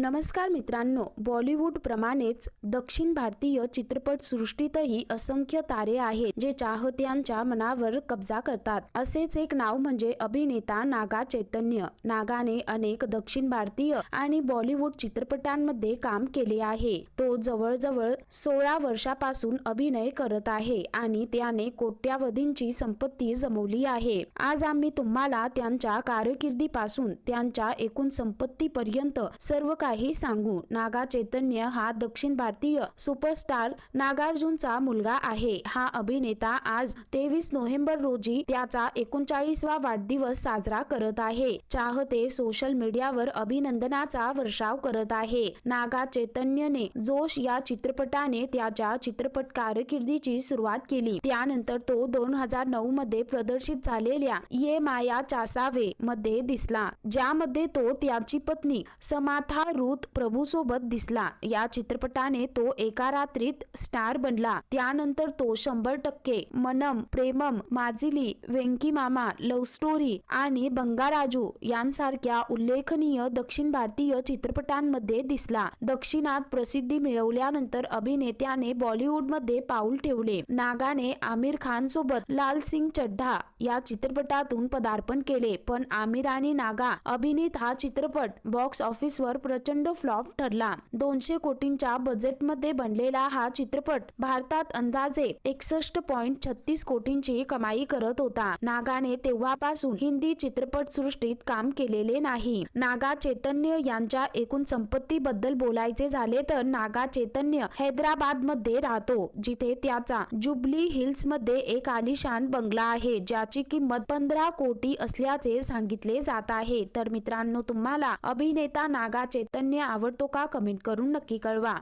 नमस्कार मित्रांनो बॉलिवूडप्रमाणेच दक्षिण भारतीय चित्रपटसृष्टीतही असंख्य तारे आहेत जे चाहत्यांच्या मनावर कब्जा करतात. असेच एक नाव म्हणजे अभिनेता नागा चैतन्य. नागाने अनेक दक्षिण भारतीय आणि बॉलिवूड चित्रपटांमध्ये काम केले आहे. तो जवळजवळ सोळा वर्षापासून अभिनय करत आहे आणि त्याने कोट्यावधींची संपत्ती जमवली आहे. आज आम्ही तुम्हाला त्यांच्या कारकिर्दीपासून त्यांच्या एकूण संपत्तीपर्यंत सर्व काही सांगू नागा चैतन्य हा दक्षिण भारतीय सुपरस्टार नागार्जुनचा मुलगा आहे. हा अभिनेता आज तेवीस नोव्हेंबर रोजी त्याचा एकोणचाळीसवा वाढदिवस साजरा करत आहे. चाहते सोशल मीडियावर अभिनंदनाचा वर्षाव करत आहे. नागा चैतन्यने जोश या चित्रपटाने त्याच्या चित्रपट कारकिर्दीची सुरुवात केली. त्यानंतर तो दोन हजार नऊ मध्ये प्रदर्शित झालेल्या ये माया चासावे मध्ये दिसला ज्यामध्ये तो त्याची पत्नी समाथा रुथ प्रभू सोबत दिसला. या चित्रपटाने तो एका रात्रीत स्टार बनला. त्यानंतर तो शंभर टक्के मनम प्रेमम माजिली वेंकी मामा लव्ह स्टोरी आणि बंगाराजू यांसारख्या उल्लेखनीय दक्षिण भारतीय चित्रपटांमध्ये दिसला. दक्षिणात प्रसिद्धी मिळवल्यानंतर अभिनेत्याने बॉलिवूडमध्ये पाऊल ठेवले. नागाने आमिर खान सोबत लाल सिंग चड्ढा या चित्रपटातून पदार्पण केले. पण आमिर आणि नागा अभिनीत हा चित्रपट बॉक्स ऑफिसवर प्रचंड फ्लॉप ठरला. दोनशे कोटींच्या बजेटमध्ये बनलेला हा चित्रपट भारतात अंदाजे एकसष्ट पॉइंट छत्तीस कोटींची कमाई करत होता. नागाने तेव्हापासून हिंदी चित्रपट सृष्टीत काम केलेले नाही. नागा चैतन्य यांच्या एकूण संपत्तीबद्दल बोलायचे झाले तर नागा चैतन्य हैदराबादमध्ये राहतो जिथे त्याचा जुबली हिल्समध्ये एक आलिशान बंगला आहे ज्याची किंमत पंधरा कोटी असल्याचे सांगितले जात आहे. तर मित्रांनो तुम्हाला अभिनेता नागा चैतन्य आवडतो का कमेंट करून नक्की कळवा.